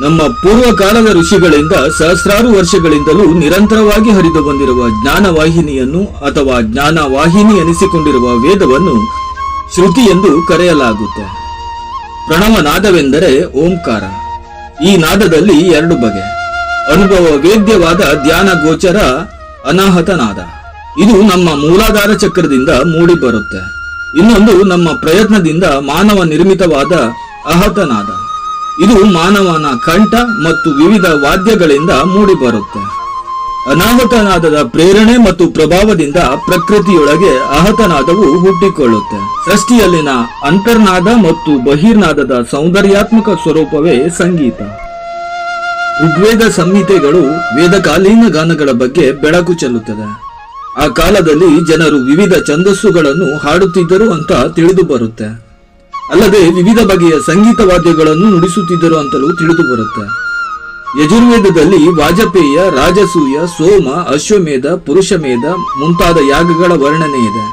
ನಮ್ಮ ಪೂರ್ವಕಾಲದ ಋಷಿಗಳಿಂದ ಸಹಸ್ರಾರು ವರ್ಷಗಳಿಂದಲೂ ನಿರಂತರವಾಗಿ ಹರಿದು ಬಂದಿರುವ ಜ್ಞಾನವಾಹಿನಿಯನ್ನು ಅಥವಾ ಜ್ಞಾನವಾಹಿನಿ ಎನಿಸಿಕೊಂಡಿರುವ ವೇದವನ್ನು ಶ್ರುತಿ ಎಂದು ಕರೆಯಲಾಗುತ್ತೆ ಪ್ರಣವ ನಾದವೆಂದರೆ ಓಂಕಾರ. ಈ ನಾದದಲ್ಲಿ ಎರಡು ಬಗೆ. ಅನುಭವ ವೇದ್ಯವಾದ ಧ್ಯಾನ ಗೋಚರ ಅನಾಹತ ನಾದ ಇದು ನಮ್ಮ ಮೂಲಾಧಾರ ಚಕ್ರದಿಂದ ಮೂಡಿ ಬರುತ್ತೆ ಇನ್ನೊಂದು ನಮ್ಮ ಪ್ರಯತ್ನದಿಂದ ಮಾನವ ನಿರ್ಮಿತವಾದ ಅಹತನಾದ. ಇದು ಮಾನವನ ಕಂಠ ಮತ್ತು ವಿವಿಧ ವಾದ್ಯಗಳಿಂದ ಮೂಡಿಬರುತ್ತೆ. ಅನಾಹುತನಾದ ಪ್ರೇರಣೆ ಮತ್ತು ಪ್ರಭಾವದಿಂದ ಪ್ರಕೃತಿಯೊಳಗೆ ಅಹತನಾದವು ಹುಟ್ಟಿಕೊಳ್ಳುತ್ತೆ. ಸೃಷ್ಟಿಯಲ್ಲಿನ ಅಂತರ್ನಾದ ಮತ್ತು ಬಹಿರ್ನಾದದ ಸೌಂದರ್ಯಾತ್ಮಕ ಸ್ವರೂಪವೇ ಸಂಗೀತ. ಋಗ್ವೇದ ಸಂಹಿತೆಗಳು ವೇದಕಾಲೀನ ಗಾನಗಳ ಬಗ್ಗೆ ಬೆಳಕು ಚೆಲ್ಲುತ್ತದೆ ಆ ಕಾಲದಲ್ಲಿ ಜನರು ವಿವಿಧ ಛಂದಸ್ಸುಗಳನ್ನು ಹಾಡುತ್ತಿದ್ದರು ಅಂತ ತಿಳಿದು ಬರುತ್ತೆ ಅಲ್ಲದೆ ವಿವಿಧ ಬಗೆಯ ಸಂಗೀತ ವಾದ್ಯಗಳನ್ನು ನುಡಿಸುತ್ತಿದ್ದರು ಅಂತಲೂ ತಿಳಿದು ಬರುತ್ತೆ. ಯಜುರ್ವೇದದಲ್ಲಿ ವಾಜಪೇಯ, ರಾಜಸೂಯ, ಸೋಮ, ಅಶ್ವಮೇಧ, ಪುರುಷಮೇಧ ಮುಂತಾದ ಯಾಗಗಳ ವರ್ಣನೆ ಇದೆ.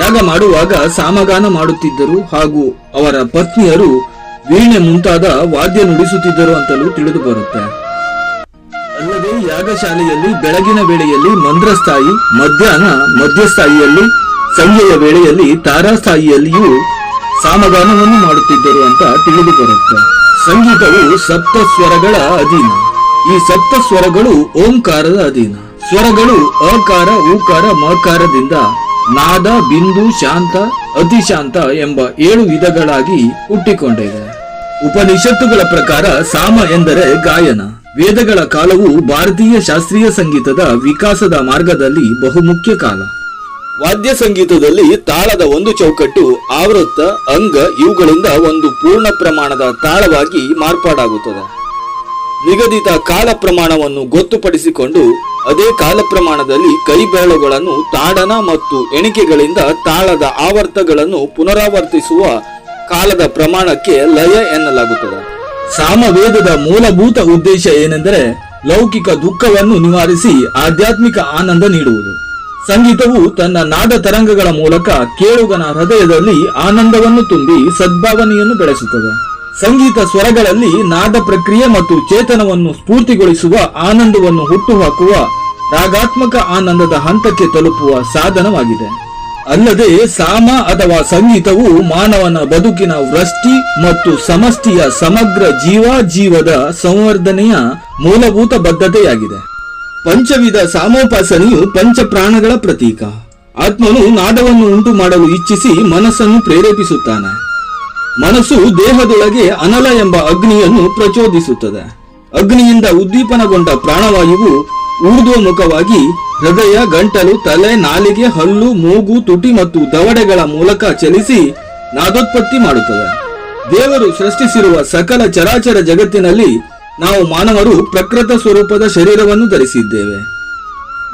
ಯಾಗ ಮಾಡುವಾಗ ಸಾಮಗಾನ ಮಾಡುತ್ತಿದ್ದರು ಹಾಗೂ ಅವರ ಪತ್ನಿಯರು ವೀಣೆ ಮುಂತಾದ ವಾದ್ಯ ನುಡಿಸುತ್ತಿದ್ದರು ಅಂತಲೂ ತಿಳಿದು ಬರುತ್ತೆ. ಅಲ್ಲದೆ ಯಾಗಶಾಲೆಯಲ್ಲಿ ಬೆಳಗಿನ ವೇಳೆಯಲ್ಲಿ ಮಂದ್ರಸ್ಥಾಯಿ, ಮಧ್ಯಾಹ್ನ ಮಧ್ಯಸ್ಥಾಯಿಯಲ್ಲಿ, ಸಂಜೆಯ ವೇಳೆಯಲ್ಲಿ ತಾರಾಸ್ಥಾಯಿಯಲ್ಲಿಯೂ ಸಾಮಗಾನವನ್ನು ಮಾಡುತ್ತಿದ್ದರು ಅಂತ ತಿಳಿದು ಬರುತ್ತೆ. ಸಂಗೀತವು ಸಪ್ತ ಸ್ವರಗಳ ಅಧೀನ. ಈ ಸಪ್ತ ಸ್ವರಗಳು ಓಂಕಾರದ ಅಧೀನ. ಸ್ವರಗಳು ಅಕಾರ, ಊಕಾರ, ಮಕಾರದಿಂದ ನಾದ, ಬಿಂದು, ಶಾಂತ, ಅತಿಶಾಂತ ಎಂಬ ಏಳು ವಿಧಗಳಾಗಿ ಹುಟ್ಟಿಕೊಂಡಿದೆ. ಉಪನಿಷತ್ತುಗಳ ಪ್ರಕಾರ ಸಾಮ ಎಂದರೆ ಗಾಯನ. ವೇದಗಳ ಕಾಲವು ಭಾರತೀಯ ಶಾಸ್ತ್ರೀಯ ಸಂಗೀತದ ವಿಕಾಸದ ಮಾರ್ಗದಲ್ಲಿ ಬಹುಮುಖ್ಯ ಕಾಲ. ವಾದ್ಯ ಸಂಗೀತದಲ್ಲಿ ತಾಳದ ಒಂದು ಚೌಕಟ್ಟು, ಆವೃತ್ತ, ಅಂಗ ಇವುಗಳಿಂದ ಒಂದು ಪೂರ್ಣ ಪ್ರಮಾಣದ ತಾಳವಾಗಿ ಮಾರ್ಪಾಡಾಗುತ್ತದೆ. ನಿಗದಿತ ಕಾಲ ಪ್ರಮಾಣವನ್ನು ಗೊತ್ತುಪಡಿಸಿಕೊಂಡು ಅದೇ ಕಾಲ ಪ್ರಮಾಣದಲ್ಲಿ ಕೈ ಬೆರಳುಗಳನ್ನು ತಾಡನ ಮತ್ತು ಎಣಿಕೆಗಳಿಂದ ತಾಳದ ಆವರ್ತಗಳನ್ನು ಪುನರಾವರ್ತಿಸುವ ಕಾಲದ ಪ್ರಮಾಣಕ್ಕೆ ಲಯ ಎನ್ನಲಾಗುತ್ತದೆ. ಸಾಮವೇದದ ಮೂಲಭೂತ ಉದ್ದೇಶ ಏನೆಂದರೆ ಲೌಕಿಕ ದುಃಖವನ್ನು ನಿವಾರಿಸಿ ಆಧ್ಯಾತ್ಮಿಕ ಆನಂದ ನೀಡುವುದು. ಸಂಗೀತವು ತನ್ನ ನಾದ ತರಂಗಗಳ ಮೂಲಕ ಕೇಳುಗನ ಹೃದಯದಲ್ಲಿ ಆನಂದವನ್ನು ತುಂಬಿ ಸದ್ಭಾವನೆಯನ್ನು ಬೆಳೆಸುತ್ತದೆ. ಸಂಗೀತ ಸ್ವರಗಳಲ್ಲಿ ನಾದ ಪ್ರಕ್ರಿಯೆ ಮತ್ತು ಚೇತನವನ್ನು ಸ್ಫೂರ್ತಿಗೊಳಿಸುವ ಆನಂದವನ್ನು ಹುಟ್ಟುಹಾಕುವ ರಾಗಾತ್ಮಕ ಆನಂದದ ಹಂತಕ್ಕೆ ತಲುಪುವ ಸಾಧನವಾಗಿದೆ. ಅಲ್ಲದೆ ಸಾಮ ಅಥವಾ ಸಂಗೀತವು ಮಾನವನ ಬದುಕಿನ ವೃಷ್ಟಿ ಮತ್ತು ಸಮಷ್ಟಿಯ ಸಮಗ್ರ ಜೀವಾಜೀವದ ಸಂವರ್ಧನೆಯ ಮೂಲಭೂತ ಬದ್ಧತೆಯಾಗಿದೆ. ಪಂಚವಿಧ ಸಾಮೋಪಾಸನೆಯು ಪಂಚ ಪ್ರಾಣಗಳ ಪ್ರತೀಕ. ಆತ್ಮನು ನಾದವನ್ನು ಉಂಟು ಮಾಡಲು ಇಚ್ಛಿಸಿ ಮನಸ್ಸನ್ನು ಪ್ರೇರೇಪಿಸುತ್ತಾನೆ. ಮನಸ್ಸು ದೇಹದೊಳಗೆ ಅನಲ ಎಂಬ ಅಗ್ನಿಯನ್ನು ಪ್ರಚೋದಿಸುತ್ತದೆ. ಅಗ್ನಿಯಿಂದ ಉದ್ದೀಪನಗೊಂಡ ಪ್ರಾಣವಾಯುವು ಊರ್ಧ್ವಮುಖವಾಗಿ ಹೃದಯ, ಗಂಟಲು, ತಲೆ, ನಾಲಿಗೆ, ಹಲ್ಲು, ಮೂಗು, ತುಟಿ ಮತ್ತು ದವಡೆಗಳ ಮೂಲಕ ಚಲಿಸಿ ನಾದೋತ್ಪತ್ತಿ ಮಾಡುತ್ತದೆ. ದೇವರು ಸೃಷ್ಟಿಸಿರುವ ಸಕಲ ಚರಾಚರ ಜಗತ್ತಿನಲ್ಲಿ ನಾವು ಮಾನವರು ಪ್ರಕೃತ ಸ್ವರೂಪದ ಶರೀರವನ್ನು ಧರಿಸಿದ್ದೇವೆ.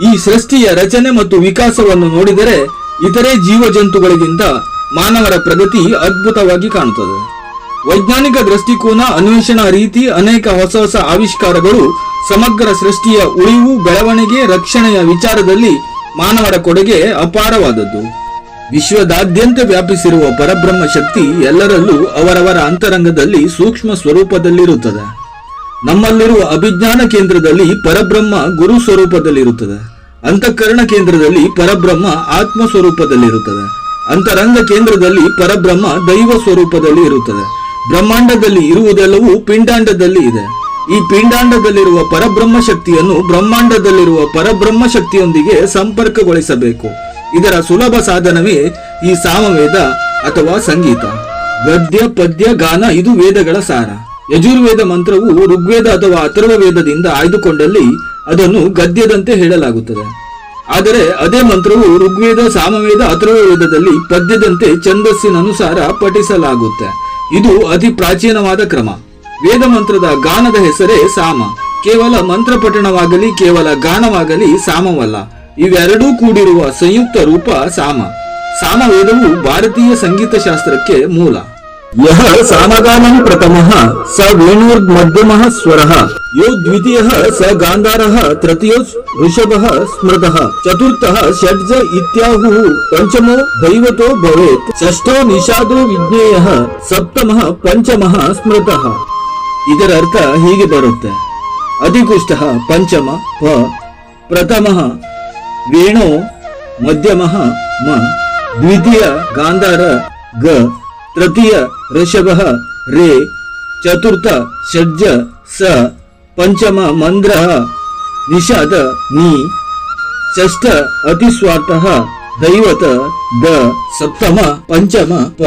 ಈ ಸೃಷ್ಟಿಯ ರಚನೆ ಮತ್ತು ವಿಕಾಸವನ್ನು ನೋಡಿದರೆ ಇತರೆ ಜೀವಜಂತುಗಳಿಗಿಂತ ಮಾನವರ ಪ್ರಗತಿ ಅದ್ಭುತವಾಗಿ ಕಾಣುತ್ತದೆ. ವೈಜ್ಞಾನಿಕ ದೃಷ್ಟಿಕೋನ, ಅನ್ವೇಷಣಾ ರೀತಿ, ಅನೇಕ ಹೊಸ ಹೊಸ ಆವಿಷ್ಕಾರಗಳು ಸಮಗ್ರ ಸೃಷ್ಟಿಯ ಉಳಿವು, ಬೆಳವಣಿಗೆ, ರಕ್ಷಣೆಯ ವಿಚಾರದಲ್ಲಿ ಮಾನವರ ಕೊಡುಗೆ ಅಪಾರವಾದದ್ದು. ವಿಶ್ವದಾದ್ಯಂತ ವ್ಯಾಪಿಸಿರುವ ಪರಬ್ರಹ್ಮ ಶಕ್ತಿ ಎಲ್ಲರಲ್ಲೂ ಅವರವರ ಅಂತರಂಗದಲ್ಲಿ ಸೂಕ್ಷ್ಮ ಸ್ವರೂಪದಲ್ಲಿರುತ್ತದೆ. ನಮ್ಮಲ್ಲಿರುವ ಅಭಿಜ್ಞಾನ ಕೇಂದ್ರದಲ್ಲಿ ಪರಬ್ರಹ್ಮ ಗುರು ಸ್ವರೂಪದಲ್ಲಿರುತ್ತದೆ. ಅಂತಃಕರಣ ಕೇಂದ್ರದಲ್ಲಿ ಪರಬ್ರಹ್ಮ ಆತ್ಮ ಸ್ವರೂಪದಲ್ಲಿರುತ್ತದೆ. ಅಂತರಂಗ ಕೇಂದ್ರದಲ್ಲಿ ಪರಬ್ರಹ್ಮ ದೈವ ಸ್ವರೂಪದಲ್ಲಿ ಇರುತ್ತದೆ ಬ್ರಹ್ಮಾಂಡದಲ್ಲಿ ಇರುವುದೆಲ್ಲವೂ ಪಿಂಡಾಂಡದಲ್ಲಿ ಇದೆ. ಈ ಪಿಂಡಾಂಡದಲ್ಲಿರುವ ಪರಬ್ರಹ್ಮ ಶಕ್ತಿಯನ್ನು ಬ್ರಹ್ಮಾಂಡದಲ್ಲಿರುವ ಪರಬ್ರಹ್ಮ ಶಕ್ತಿಯೊಂದಿಗೆ ಸಂಪರ್ಕಗೊಳಿಸಬೇಕು. ಇದರ ಸುಲಭ ಸಾಧನವೇ ಈ ಸಾಮವೇದ ಅಥವಾ ಸಂಗೀತ. ಗದ್ಯ, ಪದ್ಯ, ಗಾನ, ಇದು ವೇದಗಳ ಸಾರ. ಯಜುರ್ವೇದ ಮಂತ್ರವು ಋಗ್ವೇದ ಅಥವಾ ಅಥರ್ವ ವೇದದಿಂದ ಆಯ್ದುಕೊಂಡಲ್ಲಿ ಅದನ್ನು ಗದ್ಯದಂತೆ ಹೇಳಲಾಗುತ್ತದೆ. ಆದರೆ ಅದೇ ಮಂತ್ರವು ಋಗ್ವೇದ, ಸಾಮವೇದ ಅಥರ್ವ ವೇದದಲ್ಲಿ ಪದ್ಯದಂತೆ ಛಂದಸ್ಸಿನನುಸಾರ ಪಠಿಸಲಾಗುತ್ತೆ. ಇದು ಅತಿ ಪ್ರಾಚೀನವಾದ ಕ್ರಮ. ವೇದ ಮಂತ್ರದ ಗಾನದ ಹೆಸರೇ ಸಾಮ. ಕೇವಲ ಮಂತ್ರ ಪಠಣವಾಗಲಿ, ಕೇವಲ ಗಾನವಾಗಲಿ ಸಾಮವಲ್ಲ. ಇವೆರಡೂ ಕೂಡಿರುವ ಸಂಯುಕ್ತ ರೂಪ ಸಾಮ. ಸಾಮವೇದವು ಭಾರತೀಯ ಸಂಗೀತ ಶಾಸ್ತ್ರಕ್ಕೆ ಮೂಲ. ಯಹ ಸಾಮಗಾನಂ ಪ್ರಥಮಃ ಸ ವೇಣುರ್ಮಧ್ಯಮಃ ಸ್ವರಃ ಯೋ ದ್ವಿತೀಯಃ ಸ ಗಾಂಧಾರಃ ತೃತೀಯೋ ಋಷಭಃ ಸ್ಮೃತಃ ಚತುರ್ಥಃ ಷಡ್ಜ ಇತ್ಯಾಹುಃ ಪಂಚಮೋ ದೈವತೋ ಭವೇತ್ ಷಷ್ಠೋ ನಿಷಾದೋ ವಿಜ್ಞೇಯಃ ಸಪ್ತಮಃ ಪಂಚಮಃ ಸ್ಮೃತಃ ಇದರ ಅರ್ಥ ಹೀಗೆ ಬರುತ್ತೆ. ಅಧಿಕುಷ್ಟ ಪಂಚಮ, ಪ. ಪ್ರಥಮ ವೇಣೋ, ಮಧ್ಯಮ ಮ. ದ್ವಿತೀಯ ಗಾಂಧಾರ, ಗ. ತೃತೀಯ ಋಷಭ ರೇ ಚತುರ್ಥ ಷಡ್ಜ ಸ ಪಂಚಮ ಮಂದ್ರ ನಿಷಾದ ನೀ ಷಷ್ಠ ಅತಿಸ್ವಾರ್ಥ ದೈವತ ದ ಸಪ್ತಮ ಪಂಚಮ ಪ.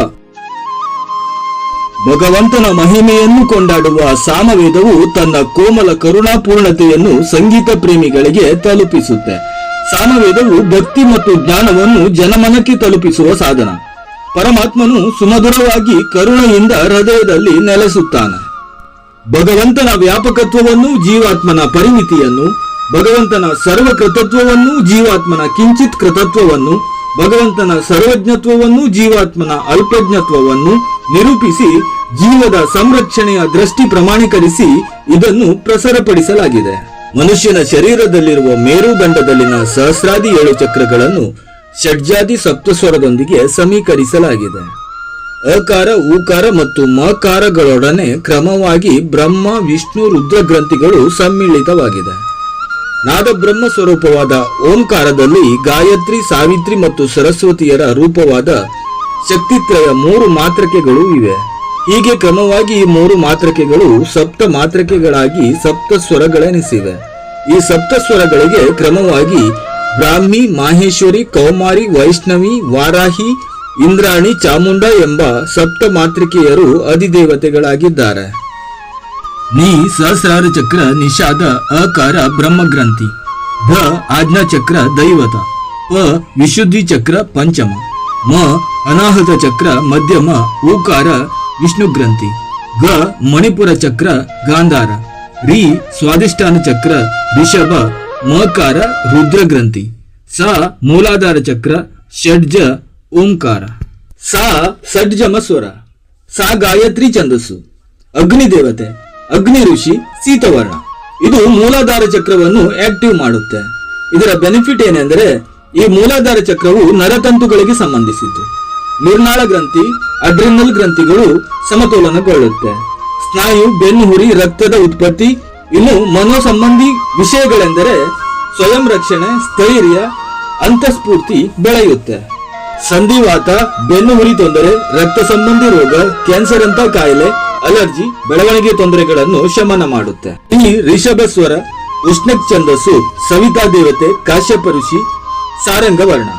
ಭಗವಂತನ ಮಹಿಮೆಯನ್ನು ಕೊಂಡಾಡುವ ಸಾಮವೇದವು ತನ್ನ ಕೋಮಲ ಕರುಣಾಪೂರ್ಣತೆಯನ್ನು ಸಂಗೀತ ಪ್ರೇಮಿಗಳಿಗೆ ತಲುಪಿಸುತ್ತೆ. ಸಾಮವೇದವು ಭಕ್ತಿ ಮತ್ತು ಜ್ಞಾನವನ್ನು ಜನಮನಕ್ಕೆ ತಲುಪಿಸುವ ಸಾಧನ. ಪರಮಾತ್ಮನು ಸುಮಧುರವಾಗಿ ಕರುಣೆಯಿಂದ ಹೃದಯದಲ್ಲಿ ನೆಲೆಸುತ್ತಾನೆ. ಭಗವಂತನ ವ್ಯಾಪಕತ್ವವನ್ನು ಜೀವಾತ್ಮನ ಪರಿಮಿತಿಯನ್ನು, ಭಗವಂತನ ಸರ್ವಕೃತತ್ವವನ್ನು ಜೀವಾತ್ಮನ ಕಿಂಚಿತ್ ಕೃತತ್ವವನ್ನು, ಭಗವಂತನ ಸರ್ವಜ್ಞತ್ವವನ್ನು ಜೀವಾತ್ಮನ ಅಲ್ಪಜ್ಞತ್ವವನ್ನು ನಿರೂಪಿಸಿ ಜೀವದ ಸಂರಕ್ಷಣೆಯ ದೃಷ್ಟಿ ಪ್ರಮಾಣೀಕರಿಸಿ ಇದನ್ನು ಪ್ರಸರಪಡಿಸಲಾಗಿದೆ. ಮನುಷ್ಯನ ಶರೀರದಲ್ಲಿರುವ ಮೇರುದಂಡದಲ್ಲಿನ ಸಹಸ್ರಾದಿ ಏಳು ಚಕ್ರಗಳನ್ನು ಷಡ್ಜಾದಿ ಸಪ್ತಸ್ವರದೊಂದಿಗೆ ಸಮೀಕರಿಸಲಾಗಿದೆ. ಅಕಾರ, ಊಕಾರ ಮತ್ತು ಮಕಾರಗಳೊಡನೆ ಕ್ರಮವಾಗಿ ಬ್ರಹ್ಮ, ವಿಷ್ಣು ರುದ್ರ ಗ್ರಂಥಿಗಳು ಸಮ್ಮಿಳಿತವಾಗಿದೆ. ನಾದಬ್ರಹ್ಮ ಸ್ವರೂಪವಾದ ಓಂಕಾರದಲ್ಲಿ ಗಾಯತ್ರಿ, ಸಾವಿತ್ರಿ ಮತ್ತು ಸರಸ್ವತಿಯರ ರೂಪವಾದ ಶಕ್ತಿತ್ರಯ ಮೂರು ಮಾತ್ರಕೆಗಳು ಇವೆ. ಹೀಗೆ ಕ್ರಮವಾಗಿ ಈ ಮೂರು ಮಾತ್ರಕೆಗಳು ಸಪ್ತ ಮಾತ್ರಕೆಗಳಾಗಿ ಸಪ್ತ ಸ್ವರಗಳೆನಿಸಿವೆ ಈ ಸಪ್ತ ಸ್ವರಗಳಿಗೆ ಕ್ರಮವಾಗಿ ಬ್ರಾಹ್ಮಿ, ಮಾಹೇಶ್ವರಿ, ಕೌಮಾರಿ, ವೈಷ್ಣವಿ, ವಾರಾಹಿ, ಇಂದ್ರಾಣಿ, ಚಾಮುಂಡ ಎಂಬ ಸಪ್ತ ಮಾತೃಕೆಯರು ಅಧಿದೇವತೆಗಳಾಗಿದ್ದಾರೆ. ನೀ ಸಹಸ್ರಾರ ಚಕ್ರ ನಿಷಾದ, ಅಕಾರ, ಬ್ರಹ್ಮಗ್ರಂಥಿ ಧ ಆಜ್ಞಾ ಚಕ್ರ ದೈವತ ಪ ವಿಶುದ್ಧಿ ಚಕ್ರ, ಪಂಚಮ, ಮ ಅನಾಹತ ಚಕ್ರ, ಮಧ್ಯಮ, ಊಕಾರ ವಿಷ್ಣು ಗ್ರಂಥಿ ಗ ಮಣಿಪುರ ಚಕ್ರ, ಗಾಂಧಾರ, ರಿ ಸ್ವಾದಿಷ್ಠಾನ ಚಕ್ರ, ರಿಷಭ ಮಕಾರ ರುದ್ರ ಗ್ರಂಥಿ ಸ ಮೂಲಾಧಾರ ಚಕ್ರ, ಷಡ್ಜ ಓಂಕಾರ. ಸಾ ಷಡ್ಜಮ ಸ್ವರ ಸಾ ಗಾಯತ್ರಿ ಛಂದಸ್ಸು. ಅಗ್ನಿ ದೇವತೆ, ಅಗ್ನಿ ಋಷಿ ಸೀತವರ್ಣ ಇದು ಮೂಲಾಧಾರ ಚಕ್ರವನ್ನು ಆಕ್ಟಿವ್ ಮಾಡುತ್ತೆ. ಇದರ ಬೆನಿಫಿಟ್ ಏನೆಂದರೆ, ಈ ಮೂಲಾಧಾರ ಚಕ್ರವು ನರತಂತುಗಳಿಗೆ ಸಂಬಂಧಿಸಿದ್ದು. ನಿರ್ನಾಳ ಗ್ರಂಥಿ ಅಡ್ರಿನಲ್ ಗ್ರಂಥಿಗಳು ಸಮತೋಲನಗೊಳ್ಳುತ್ತೆ. ಸ್ನಾಯು, ಬೆನ್ನುಹುರಿ, ರಕ್ತದ ಉತ್ಪತ್ತಿ ಇನ್ನು ಮನೋ ಸಂಬಂಧಿ ವಿಷಯಗಳೆಂದರೆ ಸ್ವಯಂ ರಕ್ಷಣೆ, ಸ್ಥೈರ್ಯ, ಅಂತಸ್ಫೂರ್ತಿ ಬೆಳೆಯುತ್ತೆ. ಸಂಧಿವಾತ, ಬೆನ್ನು ಬೆನ್ನುಹುರಿ ತೊಂದರೆ, ರಕ್ತ ಸಂಬಂಧಿ ರೋಗ, ಕ್ಯಾನ್ಸರ್ ಅಂತ ಕಾಯಿಲೆ, ಅಲರ್ಜಿ, ಬೆಳವಣಿಗೆ ತೊಂದರೆಗಳನ್ನು ಶಮನ ಮಾಡುತ್ತೆ. ಈ ರಿಷಭ ಸ್ವರ, ಉಷ್ಣಕ್ ಛಂದಸ್ಸು ಸವಿತಾ ದೇವತೆ, ಕಾಶ್ಯಪ ಋಷಿ, ಸಾರಂಗ ವರ್ಣ.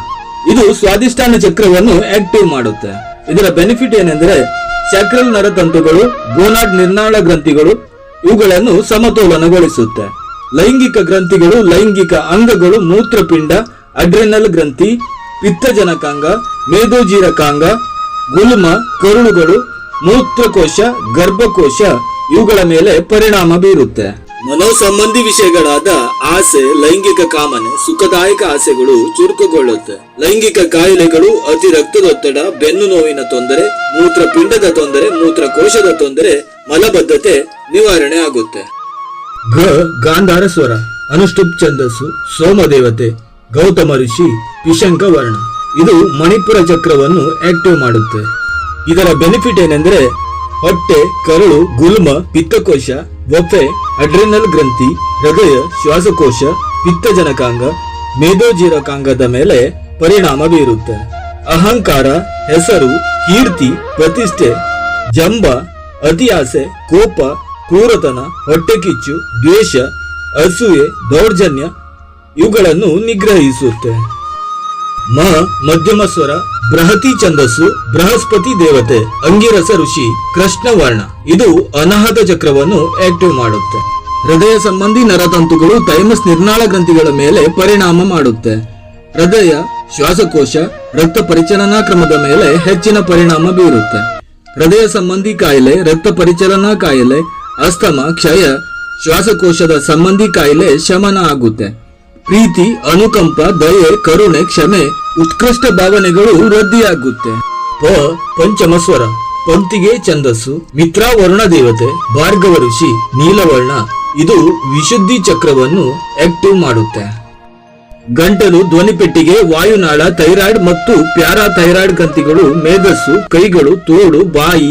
ಇದು ಸ್ವಾದಿಷ್ಠಾನ ಚಕ್ರವನ್ನು ಆಕ್ಟಿವ್ ಮಾಡುತ್ತೆ. ಇದರ ಬೆನಿಫಿಟ್ ಏನೆಂದರೆ ಸ್ಯಾಕ್ರಲ್ ನರತಂತುಗಳು ಗೋನಾಡ್ ನಿರ್ನಾಳ ಗ್ರಂಥಿಗಳು ಇವುಗಳನ್ನು ಸಮತೋಲನಗೊಳಿಸುತ್ತೆ. ಲೈಂಗಿಕ ಗ್ರಂಥಿಗಳು, ಲೈಂಗಿಕ ಅಂಗಗಳು, ಮೂತ್ರಪಿಂಡ, ಅಡ್ರೆನಲ್ ಗ್ರಂಥಿ, ಪಿತ್ತಜನಕಾಂಗ, ಮೇದೋಜೀರಕಾಂಗ, ಗುಲ್ಮ, ಕರುಳುಗಳು, ಮೂತ್ರಕೋಶ, ಗರ್ಭಕೋಶ ಇವುಗಳ ಮೇಲೆ ಪರಿಣಾಮ ಬೀರುತ್ತೆ. ಮನೋಸಂಬಂಧಿ ವಿಷಯಗಳಾದ ಆಸೆ, ಲೈಂಗಿಕ ಕಾಮನೆ, ಸುಖದಾಯಕ ಆಸೆಗಳು ಚುರುಕುಗೊಳ್ಳುತ್ತೆ. ಲೈಂಗಿಕ ಕಾಯಿಲೆಗಳು, ಅತಿ ರಕ್ತದೊತ್ತಡ, ಬೆನ್ನು ನೋವಿನ ತೊಂದರೆ, ಮೂತ್ರಪಿಂಡದ ತೊಂದರೆ, ಮೂತ್ರಕೋಶದ ತೊಂದರೆ, ಮಲಬದ್ಧತೆ ನಿವಾರಣೆ ಆಗುತ್ತೆ. ಗ ಗಾಂಧಾರ ಸ್ವರ, ಅನುಷ್ಠುಪ್ ಛಂದಸ್ಸು, ಸೋಮದೇವತೆ, ಗೌತಮ ಋಷಿ, ಪಿಶಂಕ ವರ್ಣ. ಇದು ಮಣಿಪುರ ಚಕ್ರವನ್ನು ಆಕ್ಟಿವ್ ಮಾಡುತ್ತೆ. ಇದರ ಬೆನಿಫಿಟ್ ಏನೆಂದ್ರೆ ಹೊಟ್ಟೆ, ಕರುಳು, ಗುಲ್ಮ, ಪಿತ್ತಕೋಶ, ಒಪ್ಪೆ ಅಡ್ರಿನಲ್ ಗ್ರಂಥಿ, ಹೃದಯ, ಶ್ವಾಸಕೋಶ, ಪಿತ್ತಜನಕಾಂಗ ಮೇದೋಜೀರಕಾಂಗದ ಮೇಲೆ ಪರಿಣಾಮ ಬೀರುತ್ತೆ. ಅಹಂಕಾರ, ಹೆಸರು, ಕೀರ್ತಿ, ಪ್ರತಿಷ್ಠೆ, ಜಂಬ, ಅತಿಯಾಸೆ, ಕೋಪ ಕ್ರೂರತನ, ಹೊಟ್ಟೆಕಿಚ್ಚು, ದ್ವೇಷ, ಅಸೂಯೆ, ದೌರ್ಜನ್ಯ ಇವುಗಳನ್ನು ನಿಗ್ರಹಿಸುತ್ತೆ. ಮ, ಮಧ್ಯಮ ಸ್ವರ, ಬೃಹತಿ ಛಂದಸ್ಸು, ಬೃಹಸ್ಪತಿ ದೇವತೆ, ಅಂಗಿರಸ ಋಷಿ, ಕೃಷ್ಣವರ್ಣ. ಇದು ಅನಾಹತ ಚಕ್ರವನ್ನು ಆಕ್ಟಿವ್ ಮಾಡುತ್ತೆ. ಹೃದಯ ಸಂಬಂಧಿ ನರತಂತುಗಳು ಥೈಮಸ್ ನಿರ್ನಾಳ ಗ್ರಂಥಿಗಳ ಮೇಲೆ ಪರಿಣಾಮ ಮಾಡುತ್ತೆ. ಹೃದಯ, ಶ್ವಾಸಕೋಶ, ರಕ್ತ ಪರಿಚಲನಾ ಕ್ರಮದ ಮೇಲೆ ಹೆಚ್ಚಿನ ಪರಿಣಾಮ ಬೀರುತ್ತೆ. ಹೃದಯ ಸಂಬಂಧಿ ಕಾಯಿಲೆ, ರಕ್ತ ಪರಿಚಲನಾ ಕಾಯಿಲೆ ಅಸ್ತಮ, ಕ್ಷಯ, ಶ್ವಾಸಕೋಶದ ಸಂಬಂಧಿ ಕಾಯಿಲೆ ಶಮನ ಆಗುತ್ತೆ. ಪ್ರೀತಿ, ಅನುಕಂಪ, ದಯೆ, ಕರುಣೆ, ಕ್ಷಮೆ, ಉತ್ಕೃಷ್ಟ ಭಾವನೆಗಳು ವೃದ್ಧಿಯಾಗುತ್ತೆ. ಪ ಪಂಚಮ ಸ್ವರ ಪಂಕ್ತಿಗೆ ಛಂದಸ್ಸು ಮಿತ್ರ ವರ್ಣ ದೇವತೆ, ಭಾರ್ಗವ ಋಷಿ, ನೀಲವರ್ಣ, ಇದು ವಿಶುದ್ಧಿ ಚಕ್ರವನ್ನು ಆಕ್ಟಿವ್ ಮಾಡುತ್ತೆ. ಗಂಟಲು ಧ್ವನಿಪೆಟ್ಟಿಗೆ ವಾಯುನಾಳ, ಥೈರಾಯ್ಡ್ ಮತ್ತು ಪ್ಯಾರಾ ಥೈರಾಯ್ಡ್ ಗ್ರಂಥಿಗಳು ಮೇಧಸ್ಸು ಕೈಗಳು, ತೋಳು, ಬಾಯಿ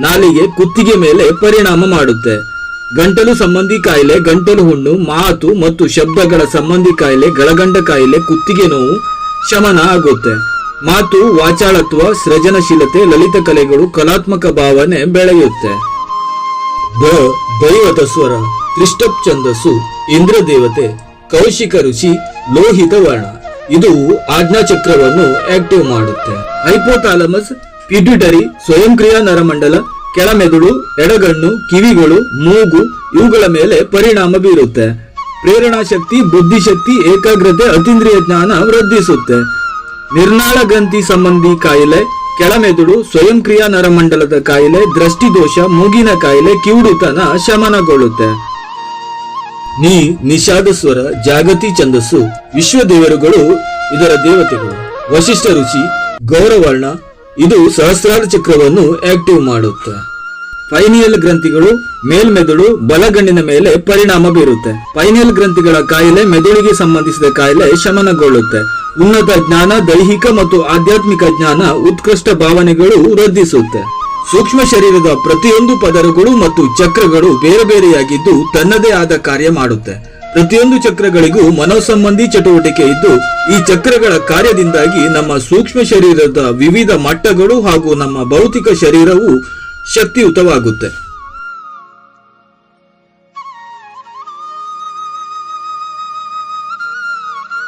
ನಾಲಿಗೆ ಕುತ್ತಿಗೆ ಮೇಲೆ ಪರಿಣಾಮ ಮಾಡುತ್ತೆ. ಗಂಟಲು ಸಂಬಂಧಿ ಕಾಯಿಲೆ, ಗಂಟಲು ಹುಣ್ಣು, ಮಾತು ಮತ್ತು ಶಬ್ದಗಳ ಸಂಬಂಧಿ ಕಾಯಿಲೆ, ಗಳಗಂಡ ಕಾಯಿಲೆ, ಕುತ್ತಿಗೆ ನೋವು, ಶಮನ ಆಗುತ್ತೆ. ಮಾತು, ವಾಚಾಳತ್ವ, ಸೃಜನಶೀಲತೆ, ಲಲಿತ ಕಲೆಗಳು, ಕಲಾತ್ಮಕ ಭಾವನೆ ಬೆಳೆಯುತ್ತೆ. ಬ ದೈವತ ಸ್ವರ ತ್ರಿಷ್ಟಪ್ ಛಂದಸ್ಸು ಇಂದ್ರ ದೇವತೆ ಕೌಶಿಕ ಋಷಿ, ಲೋಹಿತ ವರ್ಣ. ಇದು ಆಜ್ಞಾ ಚಕ್ರವನ್ನು ಆಕ್ಟಿವ್ ಮಾಡುತ್ತೆ. ಹೈಪೋಥಾಲಮಸ್ ಪಿಟ್ಯುಟರಿ ಸ್ವಯಂಕ್ರಿಯಾ ನರಮಂಡಲ, ಕೆಳಮೆದುಳು, ಎಡಗಣ್ಣು, ಕಿವಿಗಳು, ಮೂಗು ಇವುಗಳ ಮೇಲೆ ಪರಿಣಾಮ ಬೀರುತ್ತೆ. ಪ್ರೇರಣಾ ಶಕ್ತಿ ಬುದ್ಧಿಶಕ್ತಿ ಏಕಾಗ್ರತೆ, ಅತೀಂದ್ರಿಯ ಜ್ಞಾನ ವೃದ್ಧಿಸುತ್ತೆ. ನಿರ್ನಾಳ ಗ್ರಂಥಿ ಸಂಬಂಧಿ ಕಾಯಿಲೆ, ಕೆಳಮೆದುಳು, ಸ್ವಯಂಕ್ರಿಯಾ ನರಮಂಡಲದ ಕಾಯಿಲೆ, ದೃಷ್ಟಿದೋಷ, ಮೂಗಿನ ಕಾಯಿಲೆ, ಕಿವುಡುತನ ಶಮನಗೊಳ್ಳುತ್ತೆ. ನೀ ನಿಷಾದ ಸ್ವರ ಜಾಗತಿ ಛಂದಸ್ಸು, ವಿಶ್ವದೇವರುಗಳು ಇದರ ದೇವತೆಗಳು. ವಶಿಷ್ಠ ಋಷಿ ಗೌರವರ್ಣ ಇದು ಸಹಸ್ರಾರ ಚಕ್ರವನ್ನು ಆಕ್ಟಿವ್ ಮಾಡುತ್ತೆ. ಪೈನಿಯಲ್ ಗ್ರಂಥಿಗಳು ಮೇಲ್ಮೆದುಳು ಬಲಗಣ್ಣಿನ ಮೇಲೆ ಪರಿಣಾಮ ಬೀರುತ್ತೆ. ಪೈನಿಯಲ್ ಗ್ರಂಥಿಗಳ ಕಾಯಿಲೆ ಮೆದುಳಿಗೆ ಸಂಬಂಧಿಸಿದ ಕಾಯಿಲೆ ಶಮನಗೊಳ್ಳುತ್ತೆ. ಉನ್ನತ ಜ್ಞಾನ, ದೈಹಿಕ ಮತ್ತು ಆಧ್ಯಾತ್ಮಿಕ ಜ್ಞಾನ ಉತ್ಕೃಷ್ಟ ಭಾವನೆಗಳು ವೃದ್ಧಿಸುತ್ತೆ. ಸೂಕ್ಷ್ಮ ಶರೀರದ ಪ್ರತಿಯೊಂದು ಪದರಗಳು ಮತ್ತು ಚಕ್ರಗಳು ಬೇರೆ ಬೇರೆಯಾಗಿದ್ದು ತನ್ನದೇ ಆದ ಕಾರ್ಯ ಮಾಡುತ್ತೆ. ಪ್ರತಿಯೊಂದು ಚಕ್ರಗಳಿಗೂ ಮನೋಸಂಬಂಧಿ ಚಟುವಟಿಕೆ ಇದ್ದು, ಈ ಚಕ್ರಗಳ ಕಾರ್ಯದಿಂದಾಗಿ ನಮ್ಮ ಸೂಕ್ಷ್ಮ ಶರೀರದ ವಿವಿಧ ಮಟ್ಟಗಳು ಹಾಗೂ ನಮ್ಮ ಭೌತಿಕ ಶರೀರವು ಶಕ್ತಿಯುತವಾಗುತ್ತೆ.